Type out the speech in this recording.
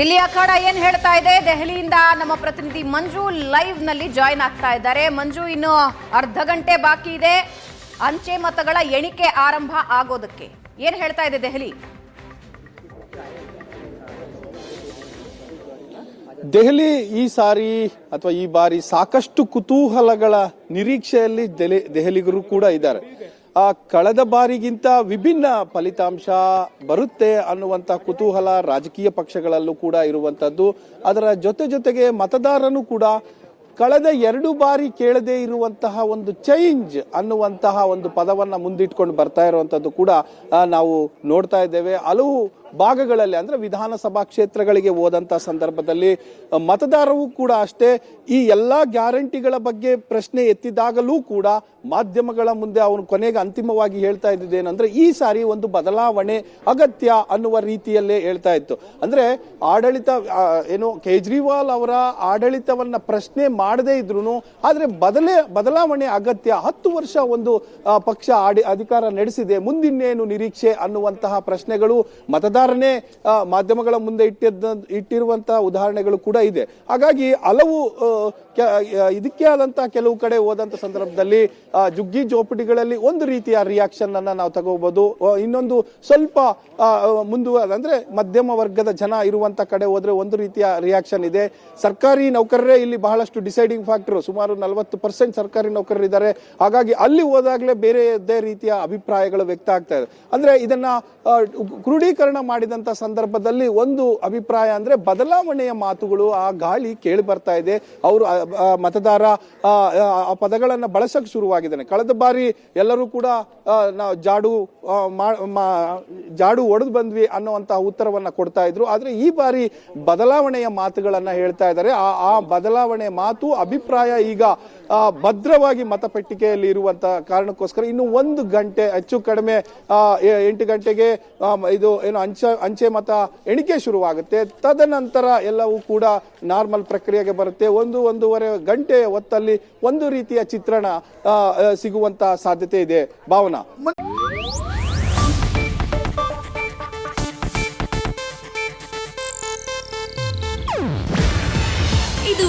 ದಿಲ್ಲಿ ಅಖಾಡ ಏನ್ ಹೇಳ್ತಾ ಇದೆ? ದೆಹಲಿಯಿಂದ ನಮ್ಮ ಪ್ರತಿನಿಧಿ ಮಂಜು ಲೈವ್ನಲ್ಲಿ ಜಾಯ್ನ್ ಆಗ್ತಾ ಇದ್ದಾರೆ. ಮಂಜು, ಇನ್ನು ಅರ್ಧ ಗಂಟೆ ಬಾಕಿ ಇದೆ. ಅಂಚೆ ಮತಗಳ ಎಣಿಕೆ ಆರಂಭ ಆಗೋದಕ್ಕೆ. ಏನ್ ಹೇಳ್ತಾ ಇದೆ ದೆಹಲಿ? ದೆಹಲಿ ಈ ಸಾರಿ ಅಥವಾ ಈ ಬಾರಿ ಸಾಕಷ್ಟು ಕುತೂಹಲಗಳ ನಿರೀಕ್ಷೆಯಲ್ಲಿ ದೆಹಲಿಗರು ಕೂಡ ಇದ್ದಾರೆ. ಕಳೆದ ಬಾರಿಗಿಂತ ವಿಭಿನ್ನ ಫಲಿತಾಂಶ ಬರುತ್ತೆ ಅನ್ನುವಂತ ಕುತೂಹಲ ರಾಜಕೀಯ ಪಕ್ಷಗಳಲ್ಲೂ ಕೂಡ ಇರುವಂತದ್ದು. ಅದರ ಜೊತೆ ಜೊತೆಗೆ ಮತದಾರನು ಕೂಡ ಕಳೆದ ಎರಡು ಬಾರಿ ಕೇಳದೇ ಇರುವಂತಹ ಒಂದು ಚೇಂಜ್ ಅನ್ನುವಂತಹ ಒಂದು ಪದವನ್ನ ಮುಂದಿಟ್ಕೊಂಡು ಬರ್ತಾ ಇರುವಂಥದ್ದು ಕೂಡ ನಾವು ನೋಡ್ತಾ ಇದ್ದೇವೆ. ಹಲವು ಭಾಗಗಳಲ್ಲಿ ಅಂದ್ರೆ ವಿಧಾನಸಭಾ ಕ್ಷೇತ್ರಗಳಿಗೆ ಹೋದಂಥ ಸಂದರ್ಭದಲ್ಲಿ ಮತದಾರರು ಕೂಡ ಅಷ್ಟೇ ಈ ಎಲ್ಲಾ ಗ್ಯಾರಂಟಿಗಳ ಬಗ್ಗೆ ಪ್ರಶ್ನೆ ಎತ್ತಿದಾಗಲೂ ಕೂಡ ಮಾಧ್ಯಮಗಳ ಮುಂದೆ ಅವನು ಕೊನೆಗೆ ಅಂತಿಮವಾಗಿ ಹೇಳ್ತಾ ಇದ್ದಿದ್ದೇನೆಂದ್ರೆ, ಈ ಸಾರಿ ಒಂದು ಬದಲಾವಣೆ ಅಗತ್ಯ ಅನ್ನುವ ರೀತಿಯಲ್ಲೇ ಹೇಳ್ತಾ ಇತ್ತು. ಅಂದ್ರೆ ಆಡಳಿತ ಏನು ಕೇಜ್ರಿವಾಲ್ ಅವರ ಆಡಳಿತವನ್ನ ಪ್ರಶ್ನೆ ಮಾಡದೇ ಇದ್ರು ಆದರೆ ಬದಲೇ, ಬದಲಾವಣೆ ಅಗತ್ಯ ಹತ್ತು ವರ್ಷ ಒಂದು ಪಕ್ಷ ಆಡಿ, ಅಧಿಕಾರ ನಡೆಸಿದೆ, ಮುಂದಿನ್ನೇನು ನಿರೀಕ್ಷೆ ಅನ್ನುವಂತಹ ಪ್ರಶ್ನೆಗಳು ಮತದಾರನೇ ಆ, ಮಾಧ್ಯಮಗಳ ಮುಂದೆ ಇಟ್ಟಿದ್ದ ಇಟ್ಟಿರುವಂತಹ ಉದಾಹರಣೆಗಳು ಕೂಡ ಇದೆ. ಹಾಗಾಗಿ ಹಲವು ಇದಕ್ಕೆ ಆದಂತಹ ಕೆಲವು ಕಡೆ ಹೋದಂತ ಸಂದರ್ಭದಲ್ಲಿ ಜುಗ್ಗಿ ಜೋಪಡಿಗಳಲ್ಲಿ ಒಂದು ರೀತಿಯ ರಿಯಾಕ್ಷನ್ ಅನ್ನ ನಾವು ತಗೋಬಹುದು ಇನ್ನೊಂದು ಸ್ವಲ್ಪ ಆ, ಮುಂದುವ ಅಂದ್ರೆ ಮಧ್ಯಮ ವರ್ಗದ ಜನ ಇರುವಂತ ಕಡೆ ಹೋದ್ರೆ ಒಂದು ರೀತಿಯ ರಿಯಾಕ್ಷನ್ ಇದೆ. ಸರ್ಕಾರಿ ನೌಕರರೇ ಇಲ್ಲಿ ಬಹಳಷ್ಟು ಡಿಸೈಡಿಂಗ್ ಫ್ಯಾಕ್ಟರ್ ಸುಮಾರು ನಲವತ್ತು ಪರ್ಸೆಂಟ್ ಸರ್ಕಾರಿ ನೌಕರರಿದ್ದಾರೆ ಹಾಗಾಗಿ ಅಲ್ಲಿ ಹೋದಾಗಲೇ ಬೇರೆಯದೇ ರೀತಿಯ ಅಭಿಪ್ರಾಯಗಳು ವ್ಯಕ್ತ ಆಗ್ತಾ ಇದೆ. ಅಂದ್ರೆ ಇದನ್ನ ಕ್ರೋಢೀಕರಣ ಮಾಡಿದಂತ ಸಂದರ್ಭದಲ್ಲಿ ಒಂದು ಅಭಿಪ್ರಾಯ ಅಂದ್ರೆ ಬದಲಾವಣೆಯ ಮಾತುಗಳು ಆ ಗಾಳಿ ಕೇಳಿ ಬರ್ತಾ ಇದೆ. ಅವರು ಮತದಾರ ಆ, ಪದಗಳನ್ನು ಬಳಸಕ್ಕೆ ಬಳಸಕ್ ಶುರುವಾಗಿದ್ದಾನೆ. ಕಳೆದ ಬಾರಿ ಎಲ್ಲರೂ ಕೂಡ ನಾವು ಜಾಡು ಜಾಡು ಒಡೆದು ಬಂದ್ವಿ ಅನ್ನುವಂತಹ ಉತ್ತರವನ್ನು ಕೊಡ್ತಾ ಇದ್ರು. ಆದರೆ ಈ ಬಾರಿ ಬದಲಾವಣೆಯ ಮಾತುಗಳನ್ನು ಹೇಳ್ತಾ ಇದ್ದಾರೆ. ಆ ಬದಲಾವಣೆ ಮಾತು ಅಭಿಪ್ರಾಯ ಈಗ ಭದ್ರವಾಗಿ ಮತಪೆಟ್ಟಿಗೆಯಲ್ಲಿ ಇರುವಂತ ಕಾರಣಕ್ಕೋಸ್ಕರ ಇನ್ನು ಒಂದು ಗಂಟೆ, ಹೆಚ್ಚು ಕಡಿಮೆ ಎಂಟು ಗಂಟೆಗೆ ಇದು ಏನು ಅಂಚೆ ಅಂಚೆ ಮತ ಎಣಿಕೆ ಶುರುವಾಗುತ್ತೆ. ತದನಂತರ ಎಲ್ಲವೂ ಕೂಡ ನಾರ್ಮಲ್ ಪ್ರಕ್ರಿಯೆಗೆ ಬರುತ್ತೆ. ಒಂದು, ಒಂದೂವರೆ ಗಂಟೆ ಹೊತ್ತಲ್ಲಿ ಒಂದು ರೀತಿಯ ಚಿತ್ರಣ ಸಿಗುವಂತ ಸಾಧ್ಯತೆ ಇದೆ. ಭಾವನಾ? ಇದು